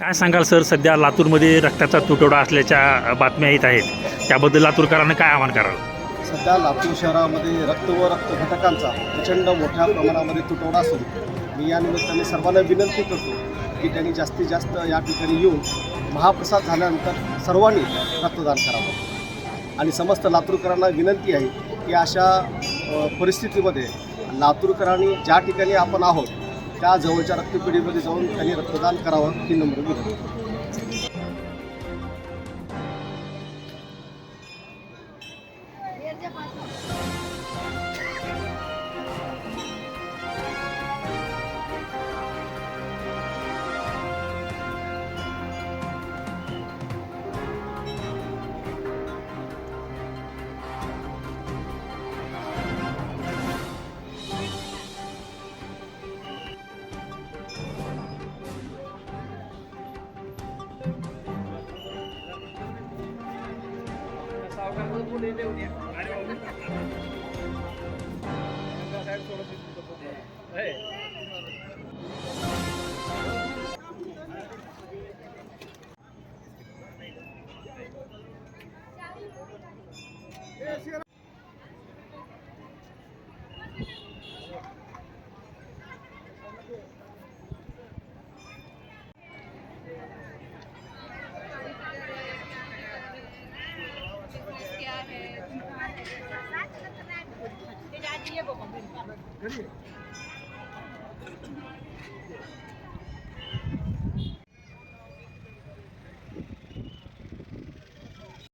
काय सांगाल सर सध्या लातूरमध्ये रक्ताचा तुटवडा असल्याच्या बातम्या येत आहेत. त्याबद्दल लातूरकरांना काय आव्हान करावं सध्या लातूर शहरामध्ये रक्त व रक्त घटकांचा प्रचंड मोठ्या प्रमाणामध्ये तुटवडा असून मी या निमित्ताने सर्वांना विनंती करतो की त्यांनी जास्तीत जास्त या ठिकाणी येऊन महाप्रसाद झाल्यानंतर सर्वांनी रक्तदान करावं. आणि समस्त लातूरकरांना विनंती आहे की अशा परिस्थितीमध्ये लातूरकरांनी ज्या ठिकाणी आपण आहोत त्या जवळच्या रक्तपेढीमध्ये जाऊन त्यांनी रक्तदान करावं ही नम्र विनंती. उद्या Còn bình.